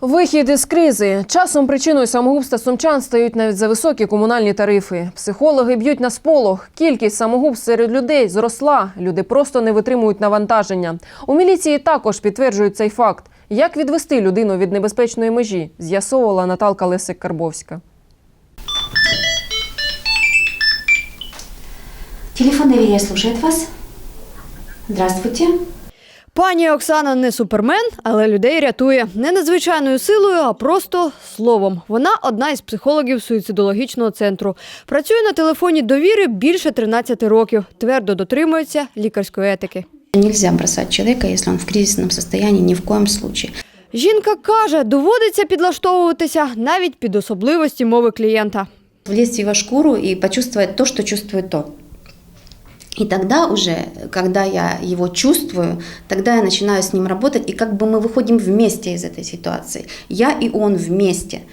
Вихід із кризи. Часом причиною самогубства сумчан стають навіть за високі комунальні тарифи. Психологи б'ють на сполох. Кількість самогубств серед людей зросла. Люди просто не витримують навантаження. У міліції також підтверджують цей факт. Як відвести людину від небезпечної межі, з'ясовувала Наталка Лесик Карбовська. Телефон доверия слушает вас. Здравствуйте. Пані Оксана не супермен, але людей рятує не надзвичайною силою, а просто словом. Вона одна із психологів суїцидологічного центру. Працює на телефоні довіри більше 13 років. Твердо дотримується лікарської етики. Нельзя бросать человека, если он в кризисном состоянии, ни в коем случае. Жінка каже, доводиться підлаштовуватися навіть під особливості мови клієнта. Влезть в его шкуру и почувствовать то, что чувствует тот. И тогда уже, когда я его чувствую, тогда я начинаю с ним работать, и как бы мы выходим вместе из этой ситуации. Я и он вместе.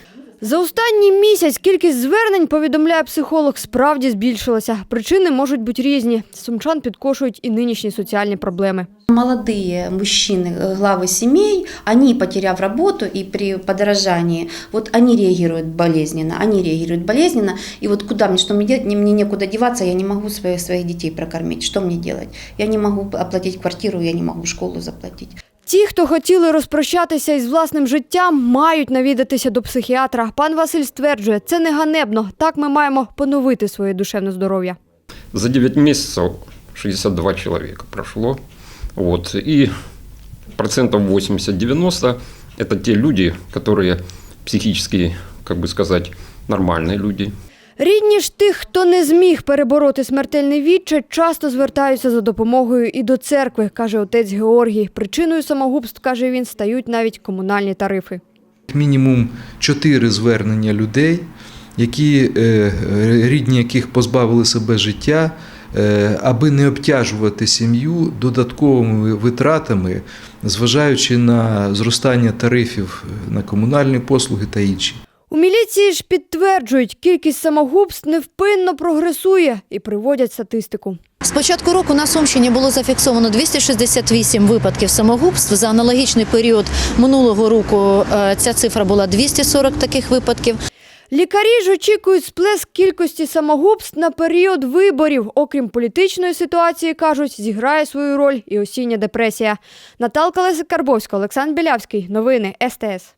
За останній місяць кількість звернень, повідомляє психолог, справді збільшилася. Причини можуть бути різні. Сумчан підкошують і нинішні соціальні проблеми. Молодые мужчины, э, главы семей, они, потеряв работу и при подорожании, вот они реагируют болезненно, они реагируют болезненно, и вот куда мне, что мне делать, мне, мне некуда деваться, я не могу своих, своих детей прокормить, что мне делать? Я не могу оплатить квартиру, я не могу школу заплатить. Ті, хто хотіли розпрощатися із власним життям, мають навідатися до психіатра. Пан Василь стверджує, це не ганебно. Так ми маємо поновити своє душевне здоров'я. За 9 месяцев 62 человека прошло. Вот. И процентов 80-90 это те люди, которые психически, как бы сказать, нормальные люди. Рідні ж тих, хто не зміг перебороти смертельний відчай, часто звертаються за допомогою і до церкви, каже отець Георгій. Причиною самогубств, каже він, стають навіть комунальні тарифи. мінімум чотири звернення людей, які, е, рідні яких позбавили себе життя, е, аби не обтяжувати сім'ю додатковими витратами, зважаючи на зростання тарифів на комунальні послуги та інші. У міліції ж підтверджують, кількість самогубств невпинно прогресує і приводять статистику. З початку року на Сумщині було зафіксовано 268 випадків самогубств. За аналогічний період минулого року е, ця цифра була 240 таких випадків. Лікарі ж очікують сплеск кількості самогубств на період виборів. Окрім політичної ситуації, кажуть, зіграє свою роль і осіння депресія. Наталка Лесик Карбовська, Олександр Білявський. Новини СТС.